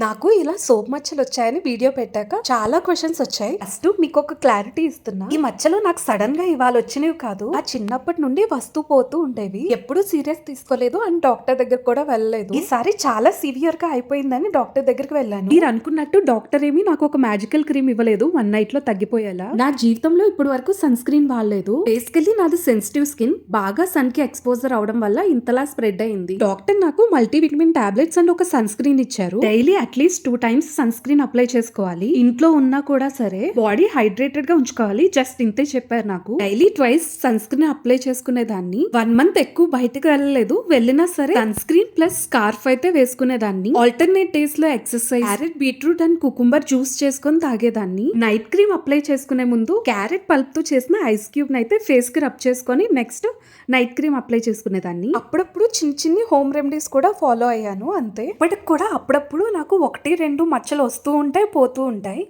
నాకు ఇలా సోప్ మచ్చలు వచ్చాయని వీడియో పెట్టాక చాలా క్వశ్చన్స్ వచ్చాయి. ఫస్ట్ మీకు ఒక క్లారిటీ ఇస్తున్నా. ఈ మచ్చలు నాకు సడన్గా ఇవాళ వచ్చినవి కాదు. ఆ చిన్నప్పటి నుండి వస్తూ పోతూ ఉండేవి. ఎప్పుడు సీరియస్ తీసుకోలేదు అండ్ డాక్టర్ దగ్గర కూడా వెళ్ళలేదు. ఈసారి చాలా సివియర్గా అయిపోయిందని డాక్టర్ దగ్గరికి వెళ్ళాను. మీరు అనుకున్నట్టు డాక్టర్ ఏమి నాకు ఒక మ్యాజికల్ క్రీమ్ ఇవ్వలేదు. వన్ నైట్లో తగ్గిపోయేలా. నా జీవితంలో ఇప్పటి వరకు సన్ స్క్రీన్ వాడలేదు. బేసికలీ నాది సెన్సిటివ్ స్కిన్ బాగా సన్కి ఎక్స్పోజర్ అవడం వల్ల ఇంతలా స్ప్రెడ్ అయింది. డాక్టర్ నాకు మల్టీవిటమిన్ టాబ్లెట్స్ అండ్ ఒక సన్ స్క్రీన్ ఇచ్చారు. Daily at least two times sunscreen apply చేసుకోవాలి. ఇంట్లో ఉన్నా కూడా సరే బాడీ హైడ్రేటెడ్గా ఉంచుకోవాలి. జస్ట్ ఇంతే చెప్పారు నాకు. Daily twice sunscreen apply చేసుకునేదాన్ని వన్ మంత్ ఎక్కువ బయటకు వెళ్ళలేదు. వెళ్ళినా సరే సన్ స్క్రీన్ ప్లస్ స్కార్ఫ్ అయితే వేసుకునేదాన్ని ఆల్టర్నేట్ డేస్లో exercise carrot beetroot and cucumber juice చేసుకొని తాగేదాన్ని. నైట్ క్రీమ్ అప్లై చేసుకునే ముందు క్యారెట్ పల్ప్తో చేసిన ఐస్ క్యూబ్ అయితే ఫేస్కి రబ్ చేసుకొని నెక్స్ట్ నైట్ క్రీమ్ అప్లై చేసుకునేదాన్ని. అప్పుడప్పుడు చిన్న చిన్ని హోమ్ రెమెడీస్ కూడా ఫాలో అయ్యాను అంతే. ఇప్పటికి కూడా అప్పుడప్పుడు నాకు ఒకటి రెండు మచ్చలు వస్తూ ఉంటాయి పోతూ ఉంటాయి.